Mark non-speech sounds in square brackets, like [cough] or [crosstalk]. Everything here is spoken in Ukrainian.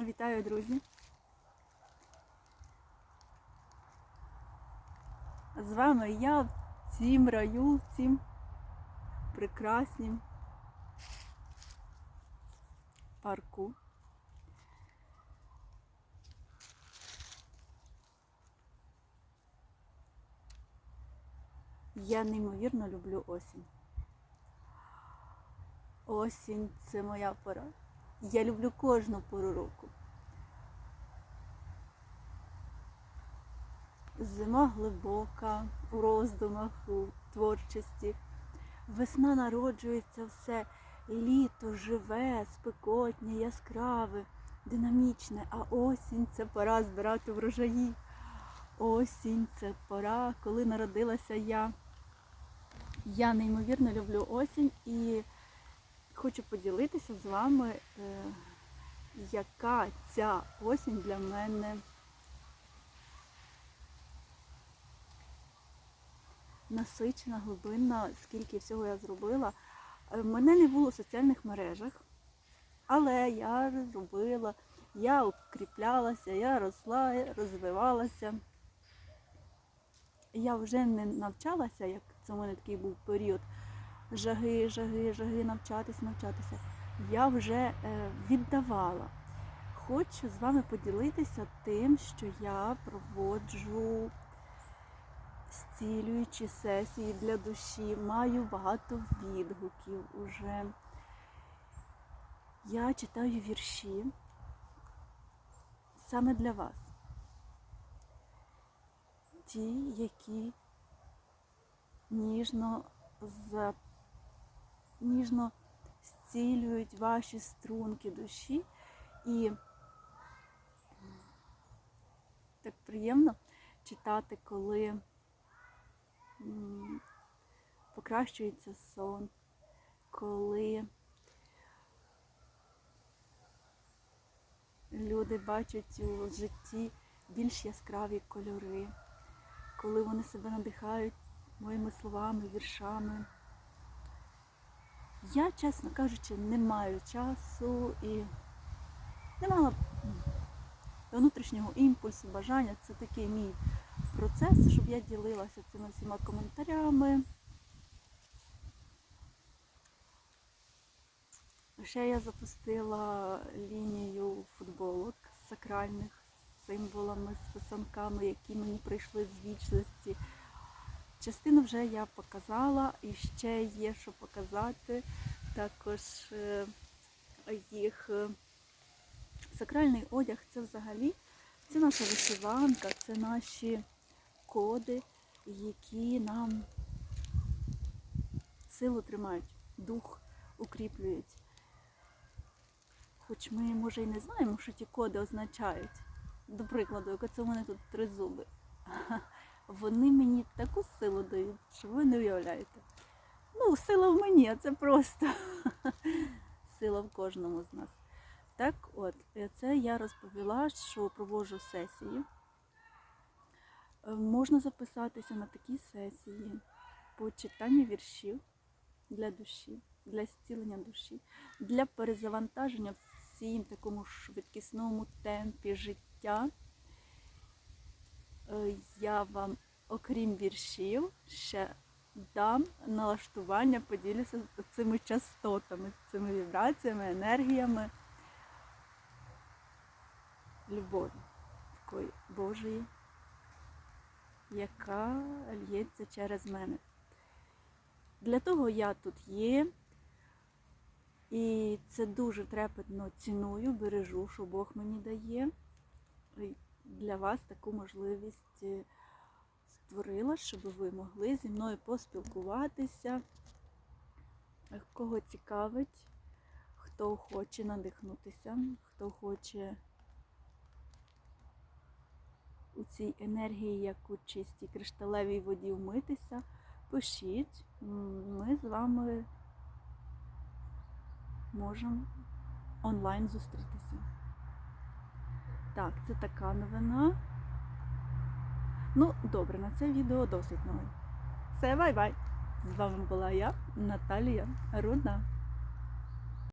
Вітаю, друзі! З вами я в цім раю, в цім прекраснім парку. Я неймовірно люблю осінь. Осінь це моя пора. Я люблю кожну пору року. Зима глибока, у роздумах, у творчості. Весна народжується все, літо живе, спекотнє, яскраве, динамічне, а осінь це пора збирати врожаї. Осінь це пора, коли народилася я. Я неймовірно люблю осінь і хочу поділитися з вами, е, яка ця осінь для мене насичена, глибинна, скільки всього я зробила. Е, Мене не було в соціальних мережах, але я зробила, я укріплялася, я росла, розвивалася. Я вже не навчалася, як це у мене такий був період жаги, жаги, жаги, навчатися, навчатися. Я вже е, віддавала. Хочу з вами поділитися тим, що я проводжу зцілюючі сесії для душі, маю багато відгуків уже. Я читаю вірші саме для вас. Ті, які ніжно за ніжно зцілюють ваші струнки душі. І так приємно читати, коли покращується сон, коли люди бачать у житті більш яскраві кольори, коли вони себе надихають моїми словами, віршами. Я, чесно кажучи, не маю часу і не мала внутрішнього імпульсу, бажання. Це такий мій процес, щоб я ділилася цими всіма коментарями. Ще я запустила лінію футболок сакральних з символами, з писанками, які мені прийшли з вічності. Частину вже я показала і ще є що показати. Також е, їх е, сакральний одяг це взагалі це наша вишиванка, це наші коди, які нам силу тримають, дух укріплюють. Хоч ми, може, і не знаємо, що ті коди означають. До прикладу, як це у мене тут три зуби. Вони мені таку силу дають, що ви не уявляєте. Ну, сила в мені, а це просто [laughs] сила в кожному з нас. Так от, е, це я розповіла, що проводжу сесії. Е, Можна записатися на такі сесії по читанню віршів для душі, для зцілення душі, для перезавантаження в цім такому швидкісному темпі життя. Е, Я вам, окрім віршів, ще дам налаштування, поділюся цими частотами, цими вібраціями, енергіями любові такої Божої, яка л'ється через мене. Для того я тут є, і це дуже трепетно ціную, бережу, що Бог мені дає. Для вас таку можливість е, створила, щоб ви могли зі мною поспілкуватися. Кого цікавить, хто хоче надихнутися, хто хоче у цій енергії, як у чистій кришталевій воді вмитися, пишіть, ми з вами можемо онлайн зустрітися. Так, це така новина. Ну, добре, на це відео досить новин. Все, бай-бай! З вами була я, Наталія Руда.